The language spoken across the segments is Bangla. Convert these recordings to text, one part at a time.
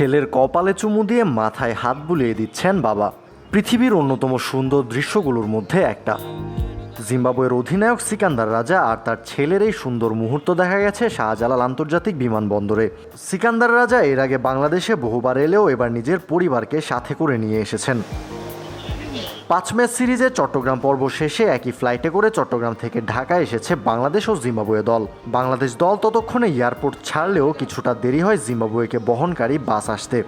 ছেলের কপালে চুমু দিয়ে মাথায় হাত বুলিয়ে দিচ্ছেন বাবা। পৃথিবীর অন্যতম সুন্দর দৃশ্যগুলোর মধ্যে একটা। জিম্বাবুয়ের অধিনায়ক সিকান্দার রাজা আর তার ছেলের এই সুন্দর মুহূর্ত দেখা গেছে শাহজালাল আন্তর্জাতিক বিমানবন্দরে। সিকান্দার রাজা এর আগে বাংলাদেশে বহুবার এলেও এবার নিজের পরিবারকে সাথে করে নিয়ে এসেছেন। পাঁচ ম্যাচ সিরিজে চট্টগ্রাম পর্ব শেষে একই ফ্লাইটে করে চট্টগ্রাম থেকে ঢাকা এসেছে বাংলাদেশ ও জিম্বাবুয়ে দল। বাংলাদেশ দল ততক্ষণে এয়ারপোর্ট ছাড়লেও কিছুটা দেরি হয় জিম্বাবুয়েকে বহনকারী বাস আসতে।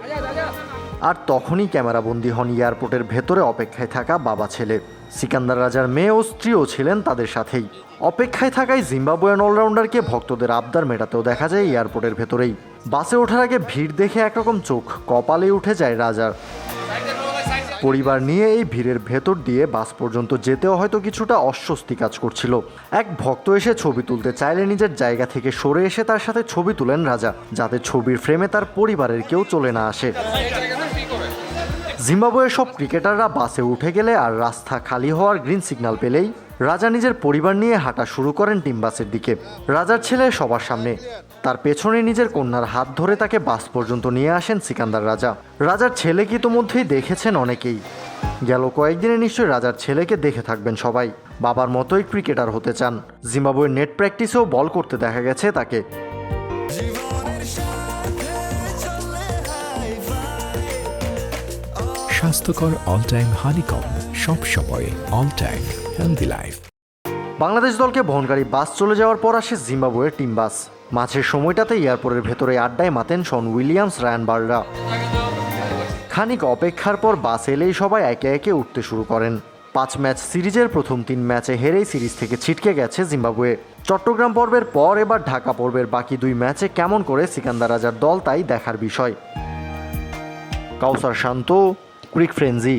আর তখনই ক্যামেরাবন্দি হন এয়ারপোর্টের ভেতরে অপেক্ষায় থাকা বাবা ছেলে। সিকান্দার রাজার মেয়ে ও স্ত্রীও ছিলেন তাদের সাথেই। অপেক্ষায় থাকায় জিম্বাবুয়ান অলরাউন্ডারকে ভক্তদের আবদার মেটাতেও দেখা যায় এয়ারপোর্টের ভেতরেই। বাসে ওঠার আগে ভিড় দেখে একরকম চোখ কপালে উঠে যায় রাজার। পরিবার নিয়ে এই ভিড়ের ভেতর দিয়ে বাস পর্যন্ত যেতেও হয়তো কিছুটা অস্বস্তি কাজ করছিল। এক ভক্ত এসে ছবি তুলতে চাইলে নিজের জায়গা থেকে সরে এসে তার সাথে ছবি তুলেন রাজা, যাতে ছবির ফ্রেমে তার পরিবারের কেউ চলে না আসে। জিম্বাবুয়ের সব ক্রিকেটাররা বাসে উঠে গেলে আর রাস্তা খালি হওয়ার গ্রিন সিগন্যাল পেলেই রাজা নিজের পরিবার নিয়ে হাঁটা শুরু করেন টিম বাসের দিকে। রাজার ছেলে সবার সামনে। তার পেছনে নিজের কন্যার হাত ধরে তাকে বাস পর্যন্ত নিয়ে আসেন সিকান্দার রাজা। রাজার ছেলেকে ইতোমধ্যেই দেখেছেন অনেকেই? গেল কয়েকদিনে নিশ্চয়ই রাজার ছেলেকে দেখে থাকবেন সবাই। বাবার মতোই ক্রিকেটার হতে চান। জিম্বাবুয়ের নেট প্র্যাকটিসেও বল করতে দেখা গেছে তাকে। স্বাস্থ্যকর অল টাইম হানিকম সব সময় all time healthy life Bangladesh দলকে বহনকারী বাস চলে যাওয়ার পর আসে জিম্বাবুয়ের টিম বাস। মাঝের সময়টাতে এয়ারপোর্টের ভেতরে আড্ডায় মাতেন শন উইলিয়ামস, রায়ান বার্ডরা খানিক অপেক্ষার পর বাস এলেই সবাই একে একে উঠতে শুরু করেন। পাঁচ ম্যাচ সিরিজের প্রথম তিন ম্যাচে হেরেই সিরিজ থেকে ছিটকে গেছে জিম্বাবুয়ে। চট্টগ্রাম পর্বের পর এবার ঢাকা পর্বের বাকি দুই ম্যাচে কেমন করে সিকান্দার রাজার দল তাই দেখার বিষয়। কাউসার শান্ত, ক্রিক ফ্রেঞ্জি